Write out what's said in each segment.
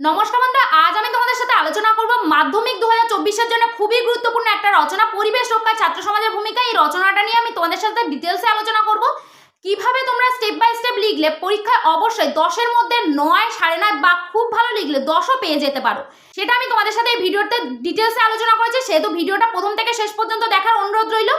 নমস্কার বন্ধুরা, আজ আমি তোমাদের সাথে আলোচনা করব মাধ্যমিক দু হাজার চব্বিশের জন্য খুবই গুরুত্বপূর্ণ একটা রচনা, পরিবেশ রক্ষায় ছাত্র সমাজের ভূমিকা। এই রচনাটা নিয়ে আমি তোমাদের সাথে ডিটেলসে আলোচনা করব। কীভাবে তোমরা স্টেপ বাই স্টেপ লিখলে পরীক্ষায় অবশ্যই দশের মধ্যে নয়, সাড়ে নয় বা খুব ভালো লিখলে দশও পেয়ে যেতে পারো। সেটা আমি তোমাদের সাথে এই ভিডিওতে ডিটেলসে আলোচনা করেছি, সেহেতু ভিডিওটা প্রথম থেকে শেষ পর্যন্ত দেখার অনুরোধ রইল।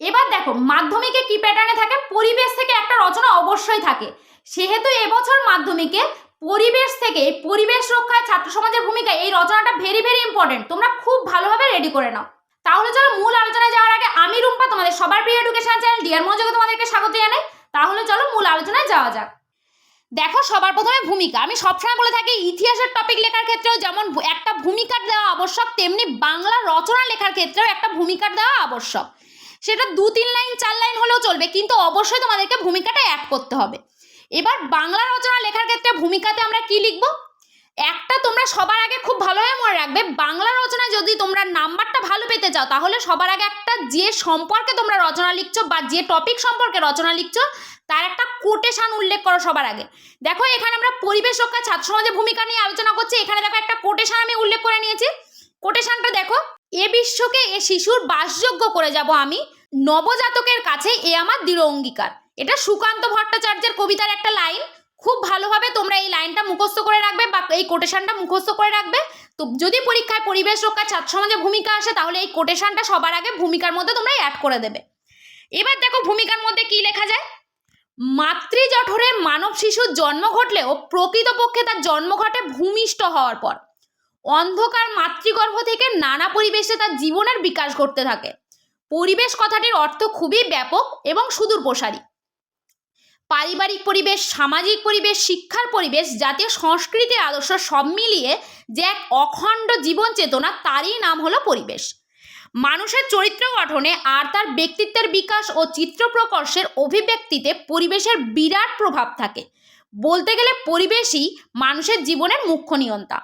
এবার দেখো, মাধ্যমিকে কি প্যাটার্নে থাকে? পরিবেশ থেকে একটা রচনা অবশ্যই থাকে। সেহেতু এবছর মাধ্যমিকে পরিবেশ থেকে, এই পরিবেশ রক্ষায় ছাত্র সমাজের ভূমিকা, এই রচনাটা ভেরি ভেরি ইম্পর্টেন্ট তোমরা খুব ভালোভাবে রেডি করে নাও। তাহলে চলো মূল আলোচনায় যাওয়ার আগে আমি রুম্পা, তোমাদের সবার প্রিয় এডুকেশন চ্যানেল ডিয়ার মনোযোগে তোমাদেরকে স্বাগত জানাই। তাহলে চলো মূল আলোচনায় যাওয়া যাক। দেখো সবার প্রথমে ভূমিকা। আমি সবসময় বলে থাকি, ইতিহাসের টপিক লেখার ক্ষেত্রেও যেমন একটা ভূমিকার দেওয়া আবশ্যক, তেমনি বাংলা রচনা লেখার ক্ষেত্রেও একটা ভূমিকার দেওয়া আবশ্যক। সেটা দু, তিন লাইন, চার লাইন হলেও চলবে, কিন্তু অবশ্যই তোমাদেরকে ভূমিকাটা অ্যাড করতে হবে। এবার বাংলা রচনা লেখার ক্ষেত্রে ভূমিকাতে আমরা কি লিখব? একটা তোমরা সবার আগে খুব ভালোভাবে মনে রাখবে, বাংলা রচনায় যদি তোমরা নাম্বারটা ভালো পেতে চাও, তাহলে সবার আগে একটা যে সম্পর্কে তোমরা রচনা লিখছো বা যে টপিক সম্পর্কে রচনা লিখছো, তার একটা কোটেশান উল্লেখ করো সবার আগে। দেখো, এখানে আমরা পরিবেশ রক্ষা, ছাত্র সমাজের ভূমিকা নিয়ে আলোচনা করছি। এখানে দেখো একটা কোটেশান আমি উল্লেখ করে নিয়েছি। কোটেশানটা দেখো, এ বিশ্বকে এ শিশুর বাসযোগ্য করে যাব আমি, নবজাতকের কাছে এ আমার দৃঢ় অঙ্গীকার। এটা সুকান্ত ভট্টাচার্যের কবিতার একটা লাইন। খুব ভালোভাবে তোমরা এই লাইনটা মুখস্থ করে রাখবে বা এই কোটেশনটা মুখস্থ করে রাখবে। তো যদি পরীক্ষায় পরিবেশ রক্ষা ছাত্র সমাজে ভূমিকা আসে, তাহলে এই কোটেশনটা সবার আগে ভূমিকার মধ্যে তোমরা অ্যাড করে দেবে। এবার দেখো ভূমিকার মধ্যে কি লেখা যায়? মাতৃজঠরে মানব শিশুর জন্ম ঘটলেও প্রকৃতপক্ষে তার জন্ম ঘটে ভূমিষ্ঠ হওয়ার পর। অন্ধকার মাতৃগর্ভ থেকে নানা পরিবেশে তার জীবনের বিকাশ ঘটতে থাকে। পরিবেশ কথাটির অর্থ খুবই ব্যাপক এবং সুদূর প্রসারী পারিবারিক পরিবেশ, সামাজিক পরিবেশ, শিক্ষার পরিবেশ জাতীয় সংস্কৃতির আদর্শ সব মিলিয়ে যে এক অখণ্ড জীবন চেতনা, তারই নাম হলো পরিবেশ। মানুষের চরিত্র গঠনে আর তার ব্যক্তিত্বের বিকাশ ও চিত্র প্রকর্ষের অভিব্যক্তিতে পরিবেশের বিরাট প্রভাব থাকে। বলতে গেলে পরিবেশই মানুষের জীবনের মুখ্য নিয়ন্তা।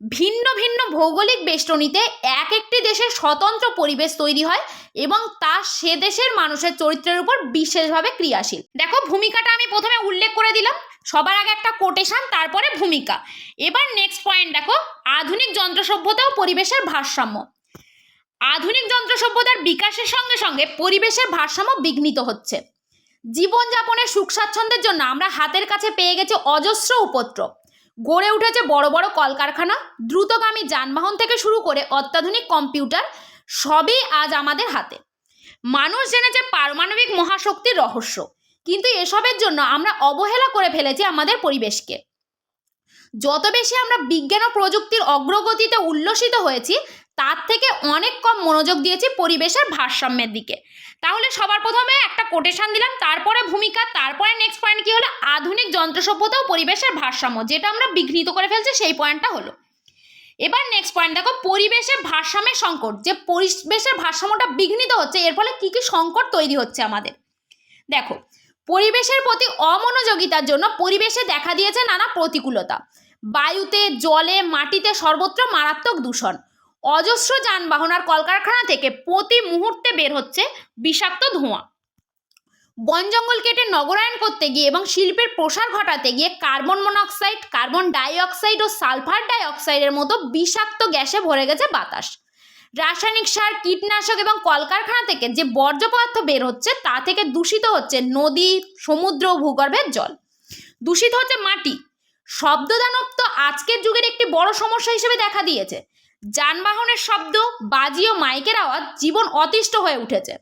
ভিন্ন ভিন্ন ভৌগোলিক বেষ্টনীতে এক একটি দেশের স্বতন্ত্র পরিবেশ তৈরি হয় এবং তা সে দেশের মানুষের চরিত্রের উপর বিশেষভাবে ক্রিয়াশীল। দেখো, ভূমিকাটা আমি প্রথমে উল্লেখ করে দিলাম। সবার আগে একটা কোটেশন তারপরে ভূমিকা। এবার নেক্সট পয়েন্ট দেখো, আধুনিক যন্ত্র সভ্যতা ও পরিবেশের ভারসাম্য। আধুনিক যন্ত্র সভ্যতার বিকাশের সঙ্গে সঙ্গে পরিবেশের ভারসাম্য বিঘ্নিত হচ্ছে। জীবনযাপনের সুখ স্বাচ্ছন্দ্যের জন্য আমরা হাতের কাছে পেয়ে গেছি অজস্র উপদ্রব। গড়ে উঠেছে বড় বড় কলকারখানা, দ্রুতগামী যানবাহন থেকে শুরু করে অত্যাধুনিক কম্পিউটার, সবই আজ আমাদের হাতে। মানুষ জেনেছে পারমাণবিক মহাশক্তির রহস্য, কিন্তু এসবের জন্য আমরা অবহেলা করে ফেলেছি আমাদের পরিবেশকে। যত বেশি আমরা বিজ্ঞান ও প্রযুক্তির অগ্রগতিতে উল্লসিত হয়েছি তার থেকে অনেক কম মনোযোগ দিয়েছি পরিবেশের ভারসাম্যের দিকে। তাহলে সবার প্রথমে একটা কোটেশন দিলাম, তারপরে ভূমিকা, তারপরে নেক্সট পয়েন্ট কি হলো? আধুনিক যন্ত্র সভ্যতা ও পরিবেশের ভারসাম্য, যেটা আমরা বিঘ্নিত করে ফেলছি সেই পয়েন্টটা হলো। এবার নেক্সট পয়েন্ট দেখো, পরিবেশের ভারসাম্যের সংকট, যে পরিবেশের ভারসাম্যটা বিঘ্নিত হচ্ছে, এর ফলে কী কী সংকট তৈরি হচ্ছে আমাদের? দেখো, পরিবেশের প্রতি অমনোযোগিতার জন্য পরিবেশে দেখা দিয়েছে নানা প্রতিকূলতা। বায়ুতে, জলে, মাটিতে সর্বত্র মারাত্মক দূষণ। অজস্র যানবাহন আর কলকারখানা থেকে প্রতি মুহূর্তে বের হচ্ছে বিষাক্ত ধোঁয়া। বন জঙ্গল কেটে নগরায়ন করতে গিয়ে এবং শিল্পের প্রসার ঘটাতে গিয়ে কার্বন মনোক্সাইড, কার্বন ডাইঅক্সাইড ও সালফার ডাইঅক্সাইডের মতো বিষাক্ত গ্যাসে ভরে গেছে বাতাস। রাসায়নিক সার, কীটনাশক এবং কলকারখানা থেকে যে বর্জ্য পদার্থ বের হচ্ছে তা থেকে দূষিত হচ্ছে নদী, সমুদ্র ও ভূগর্ভের জল। দূষিত হচ্ছে মাটি। শব্দদানব তো আজকের যুগের একটি বড় সমস্যা হিসেবে দেখা দিয়েছে। যানবাহনের শব্দ, বাজি ও মাইকের আওয়াজ জীবন অতিষ্ঠ হয়ে উঠেছে।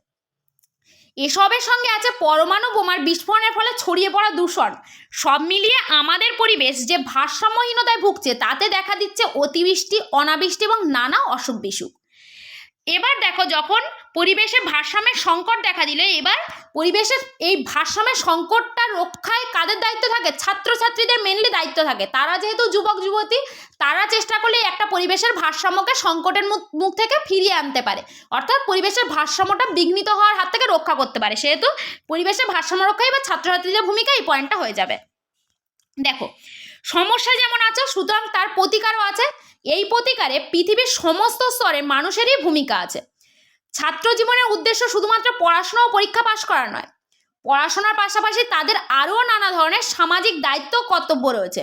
এসবের সঙ্গে আছে পরমাণু বোমার বিস্ফোরণের ফলে ছড়িয়ে পড়া দূষণ। সব মিলিয়ে আমাদের পরিবেশ যে ভারসাম্যহীনতায় ভুগছে, তাতে দেখা দিচ্ছে অতিবৃষ্টি, অনাবৃষ্টি এবং নানা অসুখ বিসুখ এবার দেখো যখন পরিবেশে ভারসাম্যের সংকট দেখা দিলে এবার পরিবেশের এই ভারসাম্যের সংকটটা রক্ষায় কাদের দায়িত্ব থাকে? ছাত্রছাত্রীদের মেনলি দায়িত্ব থাকে। তারা যেহেতু যুবক, যুবতী, তারা চেষ্টা করলে একটা পরিবেশের ভারসাম্যকে সংকটের মুখ থেকে ফিরিয়ে আনতে পারে। অর্থাৎ পরিবেশের ভারসাম্যটা বিঘ্নিত হওয়ার হাত থেকে রক্ষা করতে পারে। সেহেতু পরিবেশের ভারসাম্য রক্ষায় বা ছাত্রছাত্রীদের ভূমিকা এই পয়েন্টটা হয়ে যাবে। দেখো, সমস্যা যেমন আছে, সুতরাং তার প্রতিকারও আছে। এই প্রতিকারে পৃথিবীর সমস্ত স্তরে মানুষেরই ভূমিকা আছে। ছাত্র জীবনের উদ্দেশ্য শুধুমাত্র পড়াশোনা ও পরীক্ষা পাশ করা নয়, পড়াশোনার পাশাপাশি তাদের আরও নানা ধরনের সামাজিক দায়িত্ব কর্তব্য রয়েছে।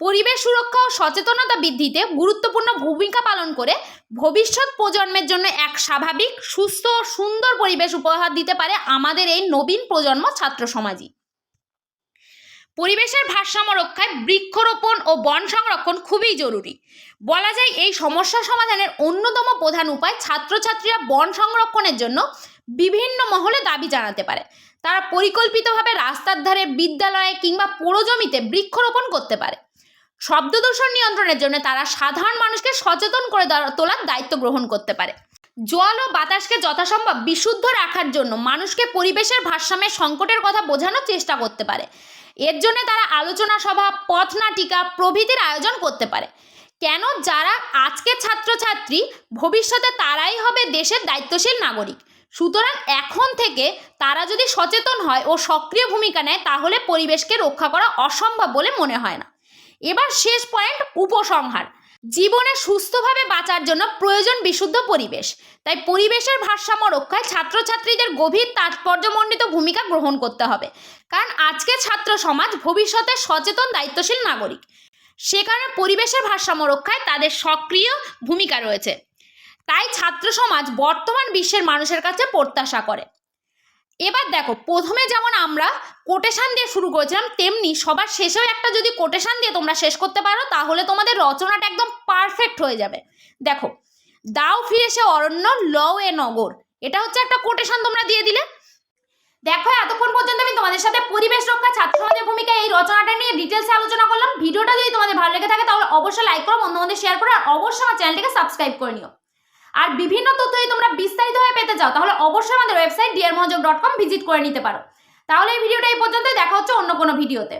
পরিবেশ সুরক্ষা ও সচেতনতা বৃদ্ধিতে গুরুত্বপূর্ণ ভূমিকা পালন করে ভবিষ্যৎ প্রজন্মের জন্য এক স্বাভাবিক, সুস্থ ও সুন্দর পরিবেশ উপহার দিতে পারে আমাদের এই নবীন প্রজন্ম ছাত্র সমাজই। পরিবেশের ভারসাম্য রক্ষায় বৃক্ষরোপণ ও বন সংরক্ষণ খুবই জরুরি। বলা যায় এই সমস্যা সমাধানের অন্যতম প্রধান উপায় ছাত্রছাত্রীরা বন সংরক্ষণের জন্য বিভিন্ন মহলে দাবি জানাতে পারে। তারা পরিকল্পিতভাবে রাস্তার ধারে বিদ্যালয়ে কিংবা পৌরজমিতে বৃক্ষরোপণ করতে পারে। শব্দ দূষণ নিয়ন্ত্রণের জন্য তারা সাধারণ মানুষকে সচেতন করে তোলার দায়িত্ব গ্রহণ করতে পারে। জল ও বাতাসকে যথাসম্ভব বিশুদ্ধ রাখার জন্য মানুষকে পরিবেশের ভারসাম্যের সংকটের কথা বোঝানোর চেষ্টা করতে পারে। এর জন্য তারা আলোচনা সভা, পথ নাটিকা প্রভৃতির আয়োজন করতে পারে। কেন? যারা আজকের ছাত্রছাত্রী, ভবিষ্যতে তারাই হবে দেশের দায়িত্বশীল নাগরিক। সুতরাং এখন থেকে তারা যদি সচেতন হয় ও সক্রিয় ভূমিকা নেয়, তাহলে পরিবেশকে রক্ষা করা অসম্ভব বলে মনে হয় না। এবার শেষ পয়েন্ট, উপসংহার। জীবনে সুস্থভাবে বাঁচার জন্য প্রয়োজন বিশুদ্ধ পরিবেশ। তাই পরিবেশের ভারসাম্য রক্ষায় ছাত্রছাত্রীদের গভীর তাৎপর্যমণ্ডিত ভূমিকা গ্রহণ করতে হবে। কারণ আজকে ছাত্র সমাজ ভবিষ্যতে সচেতন, দায়িত্বশীল নাগরিক। সেখানে পরিবেশের ভারসাম্য রক্ষায় তাদের সক্রিয় ভূমিকা রয়েছে। তাই ছাত্র সমাজ বর্তমান বিশ্বের মানুষের কাছে প্রত্যাশা করে। এবার দেখো, প্রথমে যেমন আমরা কোটেশান দিয়ে শুরু করেছিলাম, তেমনি সবার শেষেও একটা যদি কোটেশান দিয়ে তোমরা শেষ করতে পারো, তাহলে তোমাদের রচনাটা একদম পারফেক্ট হয়ে যাবে। দেখো, দাও ফিরে সে অরণ্য, লও এ নগর। এটা হচ্ছে একটা কোটেশান তোমরা দিয়ে দিলে। দেখো, এতক্ষণ পর্যন্ত আমি তোমাদের সাথে পরিবেশ রক্ষা ছাত্র সমাজের ভূমিকা, এই রচনাটা নিয়ে ডিটেলসে আলোচনা করলাম। ভিডিওটা যদি তোমাদের ভালো লেগে থাকে, তাহলে অবশ্যই লাইক করো বন্ধুদের শেয়ার করো, আর অবশ্যই আমার চ্যানেলটিকে সাবস্ক্রাইব করে নিও। আর বিভিন্ন তথ্য যদি তোমরা বিস্তারিতভাবে পেতে চাও, তাহলে অবশ্যই আমাদের website dear dot com visit করে নিতে পারো। তাহলে এই ভিডিওটা এই পর্যন্তই, দেখা হচ্ছে অন্য কোনো ভিডিওতে।